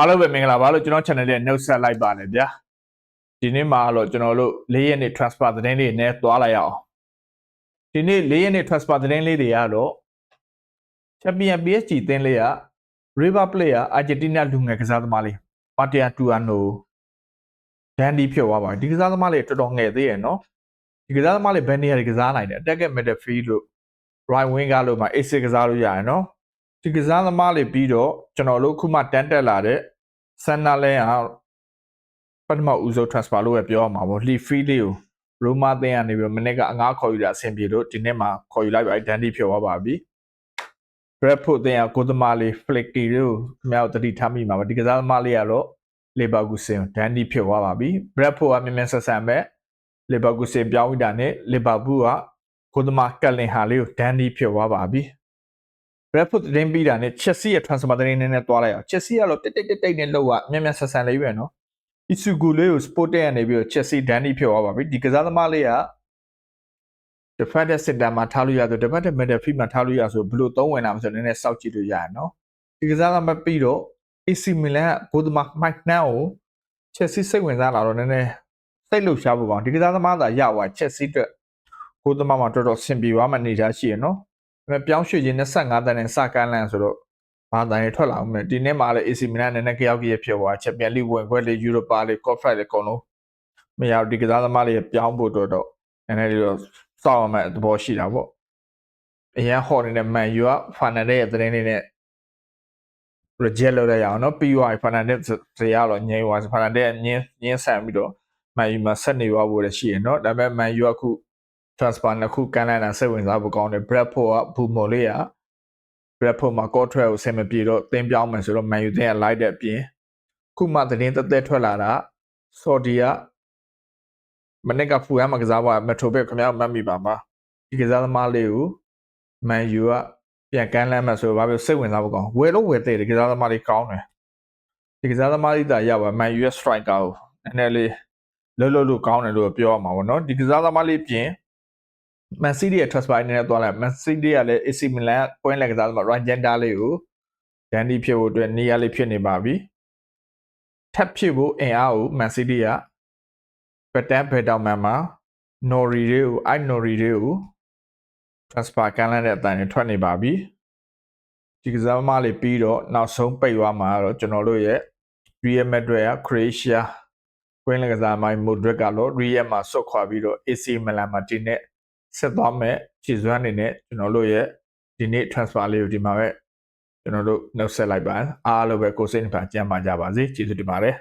အားလုံးပဲမင်္ဂလာပါလို့ကျွန်တော် channel လေးနှုတ်ဆက်လိုက်ပါတယ်ဗျာဒီနေ့မှာတော့ကျွန်တော်တို့၄ရက်နေ့ transfer သတင်းလေးနဲ့သွားလိုက်ရအောင်ဒီနေ့၄ရက်နေ့ transfer သတင်းလေးတွေကတော့ Champion PSG သင်းလေးက River Plate က Argentina လူငယ်ကစားသမားလေး Martia Tuano ဒန်ဒီဖြစ်သွားပါပြီဒီကစားသမားလေးတော်တော်ငယ်သေးရယ်နော်ဒီကစားသမားလေးဘယ်နေရာတွေကစားနိုင်တယ် attack midfield လို့ right wing ကလို့မှ AC ကစားလို့ရတယ်နော်ဒီကစားသမားလေးပြီးတော့ကျွန်တော်တို့ခုမှတန်းတက်လာတဲ့ ဆန်နာလဲအောင်ပထမဦးဆုံး transfer လို့ပဲပြောရမှာပေါ့လီဖီလေးကိုရိုမာသင်းကနေပြီးတော့မနေ့ကအငားခေါ်ယူတာအဆင်ပြေလို့ဒီနေ့မှခေါ်ယူလိုက်ပါပြီဒန်ဒီဖြစ်သွားပါပြီဘရက်ဖို့သင်းကကိုသမားလေးဖလက်ကီတို့ခင်ဗျားတို့တတိထားမိမှာပါဒီကစားသမားလေးကတော့လေဘာဂူဆင်ဒန်ဒီဖြစ်သွားပါပြီဘရက်ဖို့ကမြန်မြန်ဆက်ဆန်ပဲလေဘာဂူဆင်ပြောင်းဝိတာနဲ့လေဘာဘူးကကိုသမားကက်လင်ဟာလေးကိုဒန်ဒီဖြစ်သွားပါပြီ Bradford တင်းပြီးတာနဲ့ Chelsea ရဲ့ transfer တင်းနဲ့နဲ့တွားလိုက်အောင် Chelsea ကတော့တိတ်တိတ်တိတ်တိတ်နဲ့လောက်ကမြန်မြန်ဆန်ဆန်လေးပဲနော် Isugu လေးကို Sporting ကနေပြီးတော့ Chelsea ဒန်ဒီဖြစ်သွားပါပြီဒီကစားသမားလေးက defender center မှာထားလို့ရဆို defender midfield မှာထားလို့ရဆိုဘယ်လိုသုံးဝင်တာမဆိုနည်းနည်းစောင့်ကြည့်လို့ရရနော်ဒီကစားသမားပြီးတော့ AC Milan ကဂိုးသမား Mike Nan ကို Chelsea စိတ်ဝင်စားလာတော့နည်းနည်းစိတ်လှုပ်ရှားဖို့ကောင်းဒီကစားသမားသာရသွား Chelsea အတွက်ဂိုးသမားမှာတော်တော်ဆင်ပြေသွားမှအနေထားရှိရနော်ဒါပေ မဲ့ပြောင်းရွှေ့ခြင်း25တန်းနဲ့စကန်းလန်ဆိုတော့ဘာတန်းရထွက်လာအောင်မယ်ဒီနေ့မှာလည်း AC Milan နဲ့နဲ့ကြောက်ကြီးဖြစ်သွားချက်ပြန်လိဝင်ခွက်လေး Europa လေး Conference လေးအကုန်လုံးမရဘူးဒီကစားသမားလေးပြောင်းဖို့တော့တော့နည်းနည်းလေးတော့စောင့်ရမယ်သဘောရှိတာပေါ့အရင်ဟော်နေတဲ့ Man U က Fernandes ရဲ့သတင်းလေးနဲ့ reject လုပ်လိုက်ရအောင်နော်ပြီးသွားပြီ Fernandes ဇေယျတော့ငြိမ်းသွား Fernandes ညင်းညင်းဆန်ပြီးတော့ Man U မှာဆက်နေသွားဖို့လည်းရှိရနော်ဒါပေမဲ့ Man U ကအခု transfer နှစ်ခုကန်လိုက်တာစိတ်ဝင်စားဖို့ကောင်းတယ် Bradford ကဘူမော်လေးက Bradford မှာ contract ကိုဆင်မပြေတော့တင်းပြောင်းမယ်ဆိုတော့ Man U တင်းကလိုက်တဲ့အပြင်ခုမှသတင်းသက်သက်ထွက်လာတာ Saudi ကမနေ့ကဖူရမှာကစားပါမက်ထရိုဘက်ခင်ဗျားမှတ်မိပါမှာဒီကစားသမားလေးကို Man U ကပြန်ကမ်းလှမ်းမှဆိုတော့ဘာဖြစ်စိတ်ဝင်စားဖို့ကောင်းဝယ်လို့ဝယ်တဲ့ဒီကစားသမားလေးကောင်းတယ်ဒီကစားသမားလေးတာရပါ Man U ရဲ့ striker ကိုနည်းနည်းလေးလှုပ်လှုပ်လို့ကောင်းတယ်လို့ပြောရမှာပေါ့နော်ဒီကစားသမားလေးပြင် Man City ရဲ့ transfer နဲ့သွားလိုက် Man City ကလည်း AC Milan ကွင်းလက်ကစားသမား Rajanda လေးကိုဒန်ဒီဖြစ်ဖို့အတွက်နေရာလေးဖြစ်နေပါပြီထပ်ဖြစ်ဖို့အင်အားကို Man City ကဘက်တန်ဘက်တောင်မှန်မှာ Nori တွေကို I Nori တွေကို transfer ကန်လန်းတဲ့အတိုင်းထွက်နေပါပြီဒီကစားသမားလေးပြီးတော့နောက်ဆုံးပိတ်သွားမှာတော့ကျွန်တော်တို့ရဲ့ Real Madrid က Croatia ကွင်းလက်ကစားသမား Modric ကတော့ Real မှာဆွတ်ခွာပြီးတော့ AC Milan မှာဒီနေ့ ဆက်သွားမယ်ခြေစွမ်းအနေနဲ့ကျွန်တော်တို့ရဲ့ဒီနေ့ transfer လေးကိုဒီမှာပဲကျွန်တော်တို့နှုတ်ဆက်လိုက်ပါအားလုံးပဲကိုယ်စိတ်နှပါကြမ်းပါကြပါစေကျေးဇူးတင်ပါတယ်